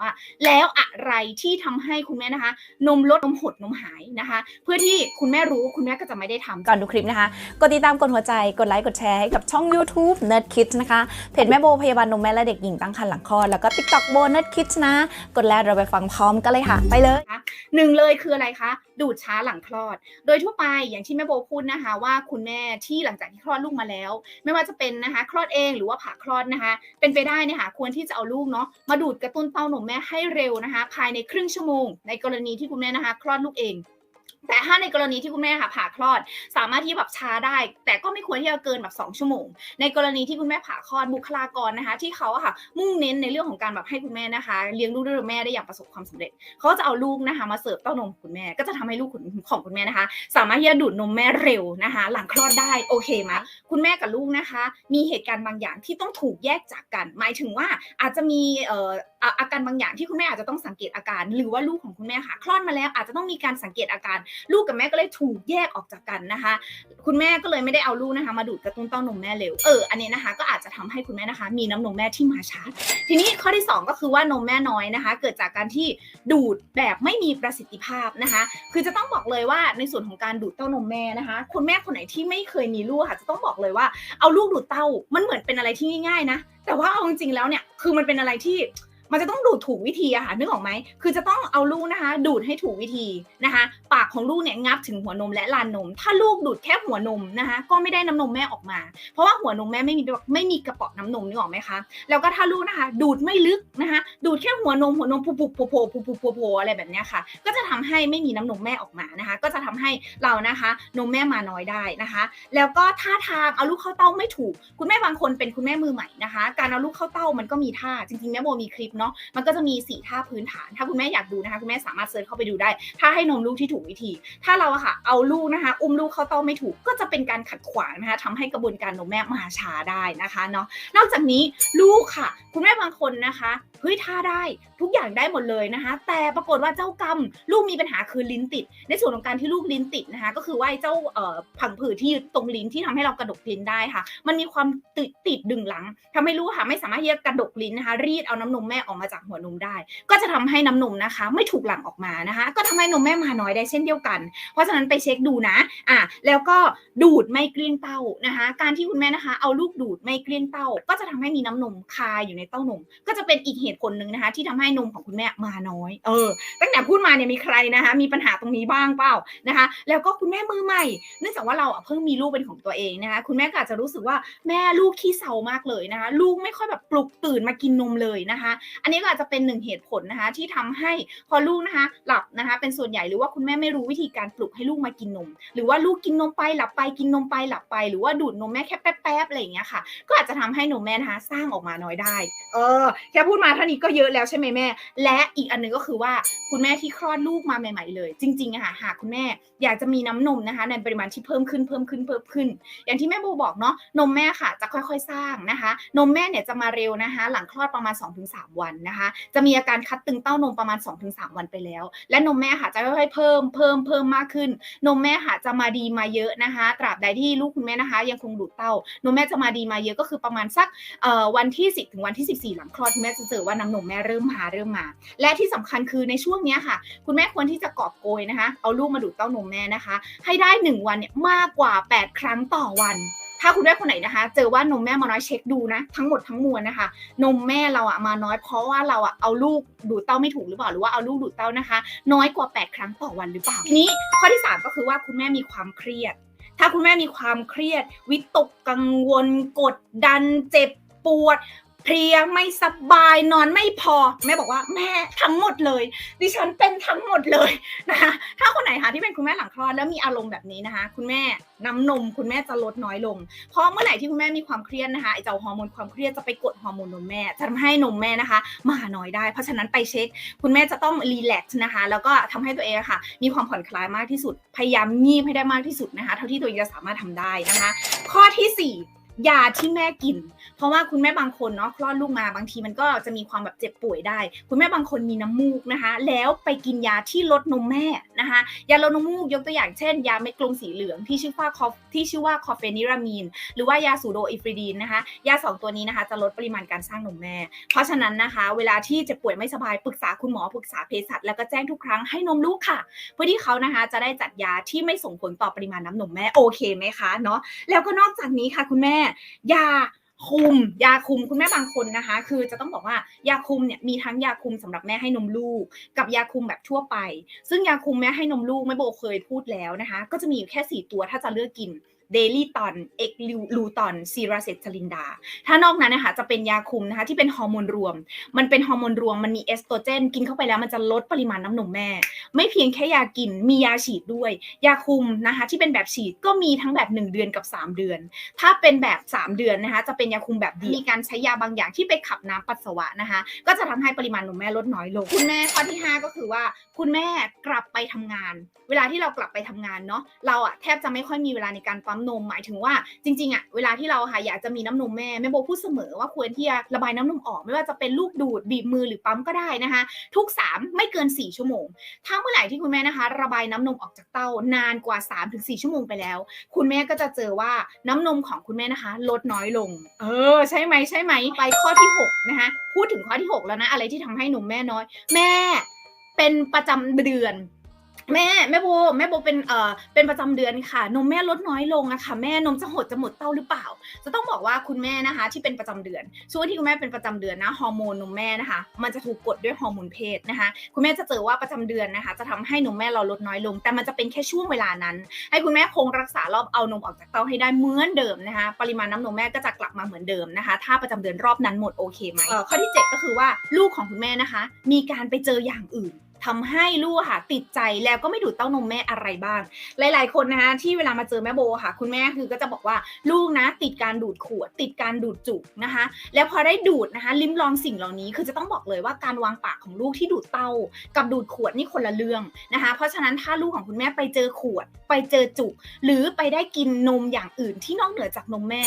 ว่าแล้วอะไรที่ทำให้คุณแม่นะคะ นมลดนมหดนมหายนะคะ เพื่อที่คุณแม่รู้คุณแม่ก็จะไม่ได้ทำก่อนดูคลิปนะคะ กดติดตามกดหัวใจกดไลค์กดแชร์ให้กับช่อง YouTube Nerd Kids นะคะเพจแม่โบพยาบาลนมแม่และเด็กหญิงตั้งครรภ์หลังคลอดแล้วก็ TikTok โบ Nerd Kids นะ กดแล้วเราไปฟังพร้อมกันเลยค่ะ ไปเลยหนึ่งเลยคืออะไรคะ ดูดช้าหลังคลอด โดยทั่วไปอย่างที่แม่โบพูดนะคะ ว่าคุณแม่ที่หลังจากที่คลอดลูกมาแล้ว ไม่ว่าจะเป็นนะคะคลอดเองหรือว่าผ่าคลอดนะคะ เป็นไปได้เนี่ยค่ะควรที่จะเอาลูกเนาะมาดูดกระตุ้นเต้านมแม่ให้เร็วนะคะ ภายในครึ่งชั่วโมง ในกรณีที่คุณแม่นะคะ คลอดลูกเอง แต่ถ้าในกรณีที่คุณแม่ค่ะผ่าคลอด สามารถที่แบบช้าได้ แต่ก็ไม่ควรที่จะเกินแบบ2ชั่วโมง ในกรณีที่คุณแม่ผ่าคลอดบุคลากรนะคะ ที่เขาค่ะ มุ่งเน้นในเรื่องของการแบบให้คุณแม่นะคะ เลี้ยงลูกด้วยนมแม่ได้อย่างประสบความสำเร็จ เขาจะเอาลูกนะคะ มาเสิร์ฟเต้านมคุณแม่ ก็จะทำให้ลูกของคุณแม่นะคะ สามารถที่จะดูดนมแม่เร็วนะคะ หลังคลอดได้โอเคไหมคุณแม่กับลูกนะคะ มีเหตุการณ์บางอย่างที่ต้องถูกแยกจากกัน หมายถึงว่าอาจจะมีเอ่ออาการบางอย่างที่คุณแม่อาจจะต้องสังเกตอาการ หรือว่าลูกของคุณแม่ค่ะคลอดมาแล้วอาจจะต้องมีการสังเกตอาการลูกกับแม่ก็เลยถูกแยกออกจากกันนะคะ คุณแม่ก็เลยไม่ได้เอาลูกนะคะ มาดูดกระตุ้นเต้านมแม่เร็วเอออันนี้นะคะ ก็อาจจะทำให้คุณแม่นะคะ มีน้ำนมแม่ที่มาช้าทีนี้ข้อที่ 2 ก็คือว่านมแม่น้อยนะคะ เกิดจากการที่ดูดแบบไม่มีประสิทธิภาพนะคะ คือจะต้องบอกเลยว่าในส่วนของการดูดเต้านมแม่นะคะ คุณแม่คนไหนที่ไม่เคยมีลูกค่ะจะต้องบอกเลยว่าเอาลูกดูดเต้ามันเหมือนเป็นอะไรที่ง่ายๆนะแต่ว่าเอาจริงๆแล้วเนี่ยคือมันเป็นอะไรที่ มันจะต้องดูดถูกวิธีอะค่ะนึกออกไหมคือจะต้องเอาลูกนะคะ ดูดให้ถูกวิธีนะคะ ปากของลูกเนี่ยงับถึงหัวนมและลานนม ถ้าลูกดูดแค่หัวนมนะคะ ก็ไม่ได้น้ำนมแม่ออกมา เพราะว่าหัวนมแม่ไม่มีไม่มีกระป๋อน้ำนมนึกออกไหมคะแล้วก็ถ้าลูกนะคะ ดูดไม่ลึกนะคะ ดูดแค่หัวนมหัวนมปุบปุบโผล่โผล่ปุบปุบโผล่โผล่อะไรแบบเนี้ยค่ะ ก็จะทำให้ไม่มีน้ำนมแม่ออกมานะคะ ก็จะทำให้เรานะคะ นมแม่มาน้อยได้นะคะ แล้วก็ท่าทางเอาลูกเข้าเต้าไม่ถูก คุณแม่บางคนเป็นคุณแม่มือใหม่นะคะ การเอาลูกเข้าเต้ามันก็มีท่าจริงๆแม่โบมีคลิปเนาะมันก็จะมีสี่ท่าพื้นฐาน ถ้าคุณแม่อยากดูนะคะคุณแม่สามารถเซิร์ชเข้าไปดูได้ ถ้าให้นมลูกที่ถูกวิธี ถ้าเราอะค่ะเอาลูกนะคะ อุ้มลูกเข้าเต้าไม่ถูกก็จะเป็นการขัดขวางนะคะทำให้กระบวนการนมแม่มาช้าได้นะคะเนาะนอกจากนี้ลูกค่ะ คุณแม่บางคนนะคะเฮ้ยท่าได้ทุกอย่างได้หมดเลยนะคะ แต่ปรากฏว่าเจ้ากรรมลูกมีปัญหาคือลิ้นติด ในส่วนของการที่ลูกลิ้นติดนะคะ ก็คือว่าเจ้าผังผืดที่ยึดตรงลิ้นที่ทำให้เรากระดกลิ้นได้ค่ะ มันมีความติดติดดึงหลังทำให้ลูกค่ะไม่สามารถที่จะกระดกลิ้นนะคะ รีดเอาน้ำนมแม่ออกมาจากหัวนมได้ ก็จะทำให้น้ำนมนะคะ ไม่ถูกหลั่งออกมานะคะ ก็ทำให้นมแม่มาน้อยได้เช่นเดียวกัน เพราะฉะนั้นไปเช็คดูนะอะแล้วก็ดูดไม่เกลี้ยงเต้านะคะ การที่คุณแม่นะคะ เอาลูกดูดไม่เกลี้ยงเต้า ก็จะทำให้มีน้ำนมคายอยู่ในเต้านม ก็จะเป็นอีกเหตุผลหนึ่งนะคะ ที่ทำให้นมของคุณแม่มาน้อย เออ ตั้งแต่พูดมาเนี่ยมีใครนะคะ มีปัญหาตรงนี้บ้างเปล่านะคะ แล้วก็คุณแม่มือใหม่ เนื่องจากว่าเราเพิ่งมีลูกเป็นของตัวเองนะคะ คุณแม่ก็อาจจะรู้สึกว่าแม่ลูกขี้เศร้ามากเลยนะคะ ลูกไม่ค่อยแบบปลุกตื่นมากินนมเลยนะคะอันนี้ก็อาจจะเป็นหนึ่งเหตุผลนะคะที่ทำให้พอลูกนะคะหลับนะคะเป็นส่วนใหญ่หรือว่าคุณแม่ไม่รู้วิธีการปลุกให้ลูกมากินนม หรือว่าลูกกินนมไปหลับไปกินนมไปหลับไป หรือว่าดูดนมแม่แค่แป๊บๆอะไรอย่างเงี้ยค่ะ ก็อาจจะทำให้นมแม่นะคะสร้างออกมาน้อยได้ เออแค่พูดมาเท่านี้ก็เยอะแล้วใช่ไหมแม่ และอีกอันหนึงก็คือว่าคุณแม่ที่คลอดลูกมาใหม่ ๆ เลย จริงๆอะค่ะหากคุณแม่อยากจะมีน้ำนมนะคะในปริมาณที่เพิ่มขึ้นเพิ่มขึ้นเพิ่มขึ้น อย่างที่แม่โบบอกเนาะนมแม่ค่ะจะค่อยๆสร้างนะคะ นมแม่เนี่ยจะมาเร็วนะคะ หลังคลอดประมาณ 2-3 วันนะคะ จะมีอาการคัดตึงเต้านมประมาณ 2-3 วันไปแล้ว และนมแม่ค่ะจะค่อยๆเพิ่มเพิ่มเพิ่มมากขึ้น นมแม่ค่ะจะมาดีมาเยอะนะคะ ตราบใดที่ลูกคุณแม่นะคะ ยังคงดูดเต้านมแม่จะมาดีมาเยอะก็คือประมาณสักวันที่ 10 ถึงวันที่ 14 หลังคลอดคุณแม่จะเจอว่าน้ำนมแม่เริ่มมาเริ่มมา และที่สำคัญคือในช่วงนี้ค่ะ คุณแม่ควรที่จะกอบโกยนะคะ เอาลูกมาดูดเต้านมแม่นะคะ ให้ได้ 1 วันเนี่ยมากกว่า 8 ครั้งต่อวัน ถ้าคุณแม่คนไหนนะคะ เจอว่านมแม่มาน้อยเช็คดูนะ ทั้งหมดทั้งมวลนะคะ นมแม่เราอะมาน้อยเพราะว่าเราอะเอาลูกดูดเต้าไม่ถูกหรือเปล่าหรือว่าเอาลูกดูดเต้านะคะ น้อยกว่า 8 ครั้งต่อวันหรือเปล่าทีนี้ข้อที่ 3 ก็คือว่าคุณแม่มีความเครียด ถ้าคุณแม่มีความเครียด วิตกกังวลกดดันเจ็บปวด เพลียไม่สบายนอนไม่พอ แม่บอกว่าแม่ทั้งหมดเลย ดิฉันเป็นทั้งหมดเลยนะคะถ้าคนไหนคะที่เป็นคุณแม่หลังคลอดแล้วมีอารมณ์แบบนี้นะคะ คุณแม่น้ำนมคุณแม่จะลดน้อยลง เพราะเมื่อไหร่ที่คุณแม่มีความเครียดนะคะไอเจ้าฮอร์โมนความเครียดจะไปกดฮอร์โมนนมแม่จะทำให้นมแม่นะคะมาน้อยได้ เพราะฉะนั้นไปเช็ค คุณแม่จะต้องรีแลกซ์นะคะ แล้วก็ทำให้ตัวเองะค่ะ มีความผ่อนคลายมากที่สุด พยายามงีบให้ได้มากที่สุดนะคะ เท่าที่ตัวเองจะสามารถทำได้นะคะ ข้อที่สี่ยาที่แม่กิน เพราะว่าคุณแม่บางคนเนาะคลอดลูกมาบางทีมันก็จะมีความแบบเจ็บป่วยได้ คุณแม่บางคนมีน้ำมูกนะคะ แล้วไปกินยาที่ลดนมแม่นะคะยาลดน้ำมูกยกตัวอย่างเช่น ยาเม็ดกลมสีเหลืองที่ชื่อว่าคอที่ชื่อว่าคอเฟนิรามีน หรือว่ายาสูโดอิฟริดีนนะคะ ยาสองตัวนี้นะคะ จะลดปริมาณการสร้างนมแม่ เพราะฉะนั้นนะคะ เวลาที่เจ็บป่วยไม่สบายปรึกษาคุณหมอปรึกษาเภสัชแล้วก็แจ้งทุกครั้งให้นมลูกค่ะ เพื่อที่เขานะคะจะได้จัดยาที่ไม่ส่งผลต่อปริมาณน้ำนมแม่โอเคไหมคะเนาะแล้วก็นอกจากนี้ค่ะคุณแม่ยา คุมยาคุมคุณแม่บางคนนะคะ คือจะต้องบอกว่ายาคุมเนี่ยมีทั้งยาคุมสำหรับแม่ให้นมลูก กับยาคุมแบบทั่วไป ซึ่งยาคุมแม่ให้นมลูกแม่โบเคยพูดแล้วนะคะ ก็จะมีอยู่แค่ 4 ตัวถ้าจะเลือกกิน เดลี่ตอนเอ็กลูตอนซีราเซตลินดา ถ้านอกนั้นนะคะจะเป็นยาคุมนะคะที่เป็นฮอร์โมนรวม มันเป็นฮอร์โมนรวมมันมีเอสโตรเจน กินเข้าไปแล้วมันจะลดปริมาณน้ำนมแม่ ไม่เพียงแค่ยากินมียาฉีดด้วย ยาคุมนะคะที่เป็นแบบฉีดก็มีทั้งแบบ 1 เดือนกับ 3 เดือน ถ้าเป็นแบบ 3 เดือนนะคะจะเป็นยาคุมแบบดีมีการใช้ยาบางอย่างที่ไปขับน้ำปัสสาวะนะคะ ก็จะทำให้ปริมาณนมแม่ลดน้อยลง คุณแม่ข้อที่ 5 ก็คือว่าคุณแม่กลับไปทำงาน เวลาที่เรากลับไปทำงานเนาะเราอะแทบจะไม่ค่อยมีเวลาในการปั๊มนมหมายถึงว่าจริงๆอะเวลาที่เราค่ะอยากจะมีน้ำนมแม่แม่โบพูดเสมอว่าควรที่จะระบายน้ำนมออก ไม่ว่าจะเป็นลูกดูดบีบมือหรือปั๊มก็ได้นะคะ ทุก 3 ไม่เกิน 4 ชั่วโมง ถ้าเมื่อไหร่ที่คุณแม่นะคะ ระบายน้ำนมออกจากเต้านานกว่า 3-4 ชั่วโมงไปแล้ว คุณแม่ก็จะเจอว่าน้ำนมของคุณแม่นะคะ ลดน้อยลง เออ ใช่ไหมใช่ไหมไปข้อที่6นะคะพูดถึงข้อที่ 6 แล้วนะอะไรที่ทำให้นมแม่น้อย แม่เป็นประจำเดือน แม่แม่โบแม่โบเป็นเอ่อเป็นประจำเดือนค่ะ นมแม่ลดน้อยลงอะค่ะ แม่นมจะหดจะหมดเต้าหรือเปล่า จะต้องบอกว่าคุณแม่นะคะ ที่เป็นประจำเดือน ช่วงที่คุณแม่เป็นประจำเดือนนะฮอร์โมนนมแม่นะคะ มันจะถูกกดด้วยฮอร์โมนเพศนะคะ คุณแม่จะเจอว่าประจำเดือนนะคะ จะทำให้นมแม่เราลดน้อยลง แต่มันจะเป็นแค่ช่วงเวลานั้น ให้คุณแม่คงรักษารอบเอานมออกจากเต้าให้ได้เหมือนเดิมนะคะ ปริมาณน้ำนมแม่ก็จะกลับมาเหมือนเดิมนะคะ ถ้าประจำเดือนรอบนั้นหมดโอเคไหมข้อที่ 7 ก็คือว่าลูกของคุณแม่นะคะ มีการไปเจออย่างอื่น ทำให้ลูกค่ะติดใจแล้วก็ไม่ดูดเต้านมแม่อะไรบ้าง หลาย ๆ คนนะคะที่เวลามาเจอแม่โบค่ะ คุณแม่คือก็จะบอกว่าลูกนะติดการดูดขวด ติดการดูดจุกนะคะ แล้วพอได้ดูดนะคะ ลิ้มลองสิ่งเหล่านี้ คือจะต้องบอกเลยว่าการวางปากของลูกที่ดูดเต้า กับดูดขวดนี่คนละเรื่องนะคะ เพราะฉะนั้นถ้าลูกของคุณแม่ไปเจอขวด ไปเจอจุก หรือไปได้กินนมอย่างอื่นที่นอกเหนือจากนมแม่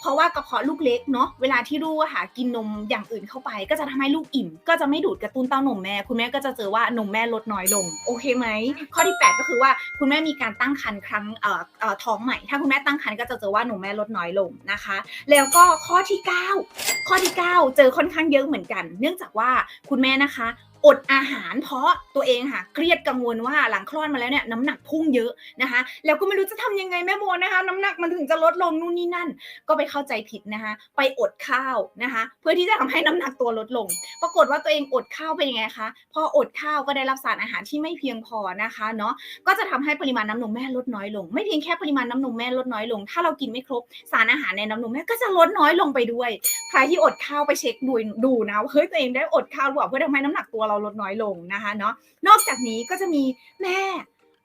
เพราะว่ากระเพาะลูกเล็กเนาะเวลาที่ลูกค่ะกินนมอย่างอื่นเข้าไป ก็จะทำให้ลูกอิ่ม ก็จะไม่ดูดกระตุ้นเต้านมแม่ คุณแม่ก็จะเจอว่านมแม่ลดน้อยลง โอเคไหม ข้อที่ 8 ก็คือว่าคุณแม่มีการตั้งครรภ์ครั้งเอ่อเอ่อท้องใหม่ ถ้าคุณแม่ตั้งครรภ์ก็จะเจอว่านมแม่ลดน้อยลงนะคะ แล้วก็ข้อที่ 9 ข้อที่ 9 เจอค่อนข้างเยอะเหมือนกัน เนื่องจากว่าคุณแม่นะคะ อดอาหารเพราะตัวเองค่ะเครียดกังวลว่าหลังคลอดมาแล้วเนี่ยน้ำหนักพุ่งเยอะนะคะ แล้วก็ไม่รู้จะทำยังไงแม่โบนะคะน้ำหนักมันถึงจะลดลงนู่นนี่นั่น ก็ไปเข้าใจผิดนะคะ ไปอดข้าวนะคะ เพื่อที่จะทำให้น้ำหนักตัวลดลง ปรากฏว่าตัวเองอดข้าวเป็นยังไงคะพออดข้าวก็ได้รับสารอาหารที่ไม่เพียงพอนะคะเนาะก็จะทำให้ปริมาณน้ำนมแม่ลดน้อยลง ไม่เพียงแค่ปริมาณน้ำนมแม่ลดน้อยลง ถ้าเรากินไม่ครบสารอาหารในน้ำนมแม่ก็จะลดน้อยลงไปด้วย ใครที่อดข้าวไปเช็คดูดูนะว่าเฮ้ยตัวเองได้อดข้าวหรือเปล่าเพื่อทำให้น้ำหนักตัวเราลดน้อยลงนะคะเนาะนอกจากนี้ก็จะมีแม่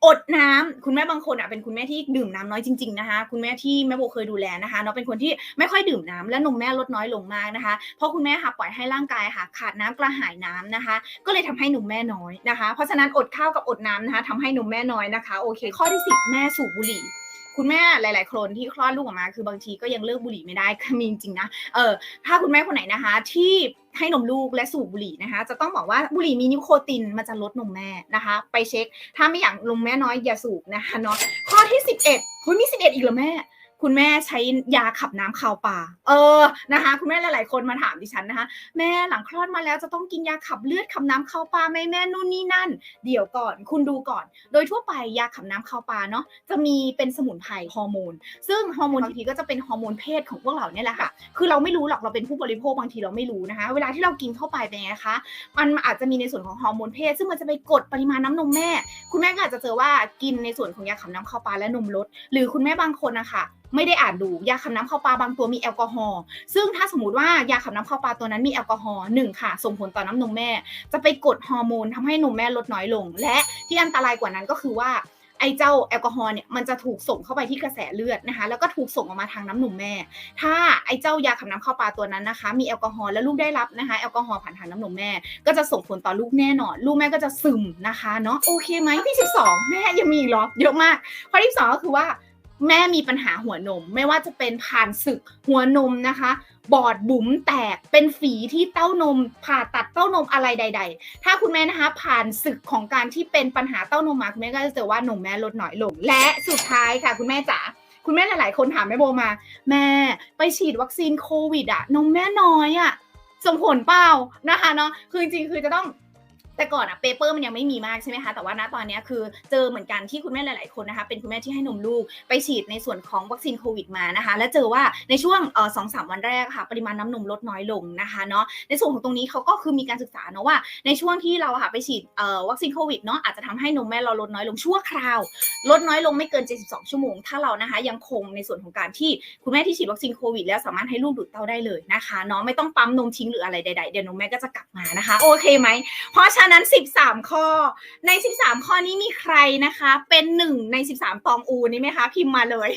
อดน้ำคุณแม่บางคนอะเป็นคุณแม่ที่ดื่มน้ำน้อยจริงๆนะคะ คุณแม่ที่แม่โบเคยดูแลนะคะเนาะเป็นคนที่ไม่ค่อยดื่มน้ำและนมแม่ลดน้อยลงมากนะคะ เพราะคุณแม่ค่ะปล่อยให้ร่างกายค่ะ ขาดน้ำกระหายน้ำนะคะ ก็เลยทำให้นมแม่น้อยนะคะ เพราะฉะนั้นอดข้าวกับอดน้ำนะคะทำให้นมแม่น้อยนะคะโอเค ข้อที่สิบแม่สูบบุหรี่ คุณแม่หลาย ๆ คนที่คลอดลูกออกมา คือบางทีก็ยังเลิกบุหรี่ไม่ได้ก็มีจริงนะเออถ้าคุณแม่คนไหนนะคะ ที่ให้นมลูกและสูบบุหรี่นะคะ จะต้องบอกว่าบุหรี่มีนิโคตินมันจะลดนมแม่นะคะ ไปเช็ค ถ้าไม่อยากนมแม่น้อยอย่าสูบนะคะเนาะข้อที่ 11เฮ้ยมี 11 อีกเหรอแม่ คุณแม่ใช้ยาขับน้ำคาวปลาเออนะคะ คุณแม่หลาย ๆ คนมาถามดิฉันนะคะ แม่หลังคลอดมาแล้วจะต้องกินยาขับเลือดขับน้ำคาวปลาไหมแม่นู่นนี่นั่น เดี๋ยวก่อนคุณดูก่อน โดยทั่วไปยาขับน้ำคาวปลาเนาะจะมีเป็นสมุนไพรฮอร์โมน ซึ่งฮอร์โมนบางทีก็จะเป็นฮอร์โมนเพศของพวกเราเนี่ยแหละค่ะ คือเราไม่รู้หรอกเราเป็นผู้บริโภคบางทีเราไม่รู้นะคะ เวลาที่เรากินเข้าไปเป็นไงคะ มันอาจจะมีในส่วนของฮอร์โมนเพศ ซึ่งมันจะไปกดปริมาณน้ำนมแม่ คุณแม่ก็อาจจะเจอว่ากินในส่วนของยาขับน้ำข้าวปลาและนมลด หรือคุณแม่บางคนนะคะไม่ได้อ่านดูยาขับน้ำข้าวปลาบางตัวมีแอลกอฮอล์ซึ่งถ้าสมมติว่ายาขับน้ำข้าวปลาตัวนั้นมีแอลกอฮอล์หนึ่งค่ะ ส่งผลต่อน้ำนมแม่ จะไปกดฮอร์โมนทำให้นมแม่ลดน้อยลง และที่อันตรายกว่านั้นก็คือว่าไอ้เจ้าแอลกอฮอล์เนี่ยมันจะถูกส่งเข้าไปที่กระแสเลือดนะคะ แล้วก็ถูกส่งออกมาทางน้ำนมแม่ ถ้าไอ้เจ้ายาขับน้ำข้าวปลาตัวนั้นนะคะ มีแอลกอฮอล์แล้วลูกได้รับนะคะแอลกอฮอล์ผ่านทางน้ำนมแม่ ก็จะส่งผลต่อลูกแน่นอน ลูกแม่ก็จะซึมนะคะเนาะโอเคไหมที่ 12 แม่ยังมีอีกหรอเยอะมากข้อที่สองก็คือว่า แม่มีปัญหาหัวนม ไม่ว่าจะเป็นผ่านศึกหัวนมนะคะ บอดบุ๋มแตกเป็นฝีที่เต้านม ผ่าตัดเต้านมอะไรใด ๆ ถ้าคุณแม่นะคะ ผ่านศึกของการที่เป็นปัญหาเต้านมมาคุณแม่ก็จะเจอว่านมแม่ลดน้อยลง และสุดท้ายค่ะคุณแม่จ๋าคุณแม่หลาย ๆ คนถามแม่โบมา แม่ไปฉีดวัคซีนโควิดอะนมแม่น้อยอะส่งผลเปล่านะคะเนาะคือจริงๆคือจะต้อง แต่ก่อนอะเปเปอร์มันยังไม่มีมากใช่ไหมคะแต่ว่าณตอนนี้คือเจอเหมือนกันที่คุณแม่หลาย ๆ คนนะคะเป็นคุณแม่ที่ให้นมลูกไปฉีดในส่วนของวัคซีนโควิดมานะคะและเจอว่าในช่วงสองสามวันแรกค่ะปริมาณน้ำนมลดน้อยลงนะคะเนาะในส่วนของตรงนี้เขาก็คือมีการศึกษาเนาะว่าในช่วงที่เราค่ะไปฉีดวัคซีนโควิดเนาะอาจจะทำให้นมแม่เราลดน้อยลงชั่วคราว ลดน้อยลงไม่เกิน 72 ชั่วโมง ถ้าเรานะคะยังคงในส่วนของการที่คุณแม่ที่ฉีดวัคซีนโควิดแล้วสามารถให้ลูกดูดเต้าได้เลยนะคะเนาะไม่ต้องปั๊มนมทิ้งหรืออะไรใดๆเดี๋ยวนมแม่ก็จะกลับมานะคะ โอเคไหมเพราะฉะนั้น 13 ข้อ ใน 13 ข้อนี้มีใครนะคะ เป็นหนึ่งใน 13 ตองอูนี่ไหมคะ พิมพ์มาเลย